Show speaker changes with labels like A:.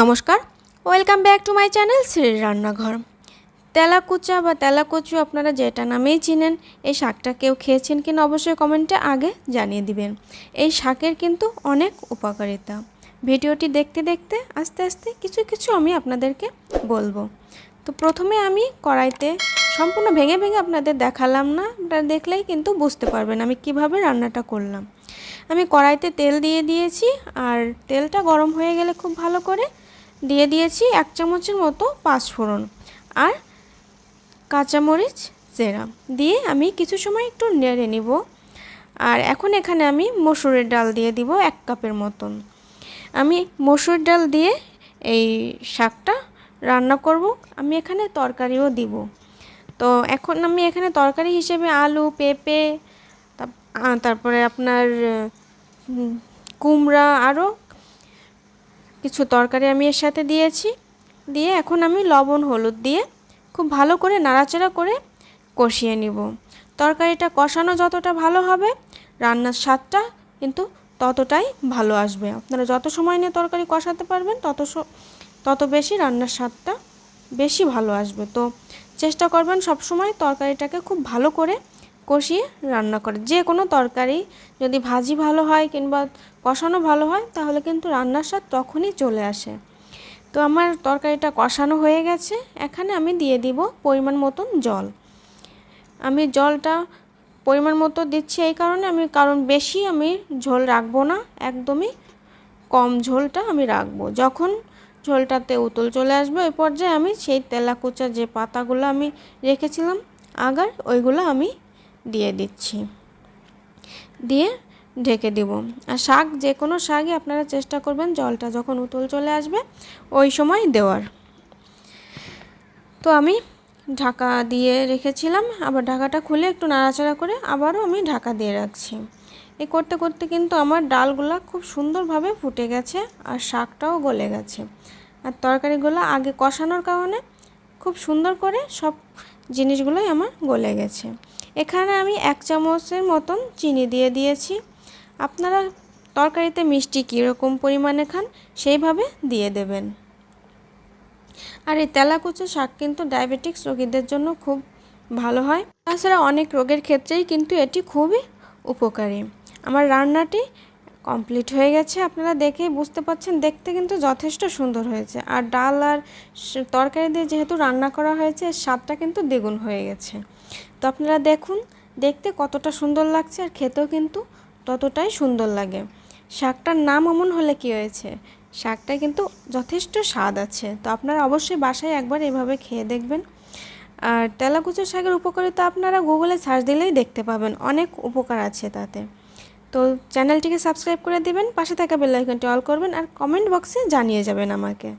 A: নমস্কার, welcome back to my channel শ্রীর রান্নাঘর। তেলাকুচা বা তেলাকুচু আপনারা যেটা নামেই চিনেন, এই শাকটা কেউ খেয়েছেন কিনা অবশ্যই কমেন্টে আগে জানিয়ে দিবেন। এই শাকের কিন্তু অনেক উপকারিতা। ভিডিওটি দেখতে দেখতে আস্তে আস্তে কিছু কিছু আমি আপনাদেরকে বলব। তো প্রথমে আমি কড়াইতে সম্পূর্ণ ভেঙে ভেঙে আপনাদের দেখালাম না, আপনারা দেখলেই কিন্তু বুঝতে পারবেন আমি কীভাবে রান্নাটা করলাম। আমি কড়াইতে তেল দিয়ে দিয়েছি, আর তেলটা গরম হয়ে গেলে খুব ভালো করে দিয়ে দিয়েছি এক চামচের মতো পাঁচফোড়ন আর কাঁচামরিচ জেরা। দিয়ে আমি কিছু সময় একটু নেড়ে নিব। আর এখন এখানে আমি মসুরের ডাল দিয়ে দিব এক কাপের মতন। আমি মসুর ডাল দিয়ে এই শাকটা রান্না করব। আমি এখানে তরকারিও দিব। তো এখন আমি এখানে তরকারি হিসেবে আলু, পেঁপে তারপরে আপনার কুমড়া আরও কিছু তরকারি আমি এর সাথে দিয়েছি। দিয়ে এখন আমি লবণ, হলুদ দিয়ে খুব ভালো করে নাড়াচাড়া করে কষিয়ে নিব। তরকারিটা কষানো যতটা ভালো হবে, রান্নার স্বাদটা কিন্তু ততটাই ভালো আসবে। আপনারা যত সময় নিয়ে তরকারি কষাতে পারবেন, তত তত বেশি রান্নার স্বাদটা বেশি ভালো আসবে। তো চেষ্টা করবেন সব সময় তরকারিটাকে খুব ভালো করে কষিয়ে রান্না করে। যে কোনো তরকারি যদি ভাজি ভালো হয় কিংবা কষানো ভালো হয়, তাহলে কিন্তু রান্নার স্বাদ তখনই চলে আসে। তো আমার তরকারিটা কষানো হয়ে গেছে। এখানে আমি দিয়ে দিব পরিমাণ মতন জল। আমি জলটা পরিমাণ মতো দিচ্ছি এই কারণে আমি, কারণ বেশি আমি ঝোল রাখব না, একদমই কম ঝোলটা আমি রাখব। যখন ঝোলটাতে উতল চলে আসবে, ওই পর্যায়ে আমি সেই তেলাকুচা যে পাতাগুলো আমি রেখেছিলাম, আগার, ওইগুলো আমি দিয়ে দিচ্ছি। দিয়ে ঢেকে দিব। আর শাক, যে কোনো শাকই আপনারা চেষ্টা করবেন জলটা যখন উতল চলে আসবে, ওই সময় দেওয়ার। তো আমি ঢাকা দিয়ে রেখেছিলাম, আবার ঢাকাটা খুলে একটু নাড়াচাড়া করে আবারও আমি ঢাকা দিয়ে রাখছি। এ করতে করতে কিন্তু আমার ডালগুলো খুব সুন্দরভাবে ফুটে গেছে আর শাকটাও গলে গেছে। আর তরকারিগুলো আগে কষানোর কারণে খুব সুন্দর করে সব জিনিসগুলোই আমার গলে গেছে। এখানে আমি এক চামচের মতন চিনি দিয়ে দিয়েছি। আপনারা তরকারিতে মিষ্টি কীরকম পরিমাণে খান, সেইভাবে দিয়ে দেবেন। আর এই তেলাকুচো শাক কিন্তু ডায়াবেটিক্স রোগীদের জন্য খুব ভালো হয়। তাছাড়া অনেক রোগের ক্ষেত্রেই কিন্তু এটি খুবই উপকারী। আমার রান্নাটি কমপ্লিট হয়ে গেছে। আপনারা দেখেই বুঝতে পাচ্ছেন দেখতে কিন্তু যথেষ্ট সুন্দর হয়েছে। আর ডাল আর তরকারি দিয়ে যেহেতু রান্না করা হয়েছে স্বাদটা কিন্তু দ্বিগুণ হয়ে গেছে। তো আপনারা দেখুন, দেখতে কতটা সুন্দর লাগছে আর খেতেও কিন্তু ততটাই সুন্দর লাগে। শাকটার নাম এমন হলে কি হয়েছে? শাকটা কিন্তু যথেষ্ট স্বাদ আছে। তো আপনারা অবশ্যই বাসায় একবার এভাবে খেয়ে দেখবেন। আর তেলাকুচো শাকের উপকারিতা আপনারা গুগলে সার্চ দিলেই দেখতে পাবেন। অনেক উপকার আছে তাতে। তো চ্যানেলটিকে সাবস্ক্রাইব করে দিবেন, পাশে থাকা বেল আইকনটি অল করবেন আর কমেন্ট বক্সে জানিয়ে যাবেন আমাকে।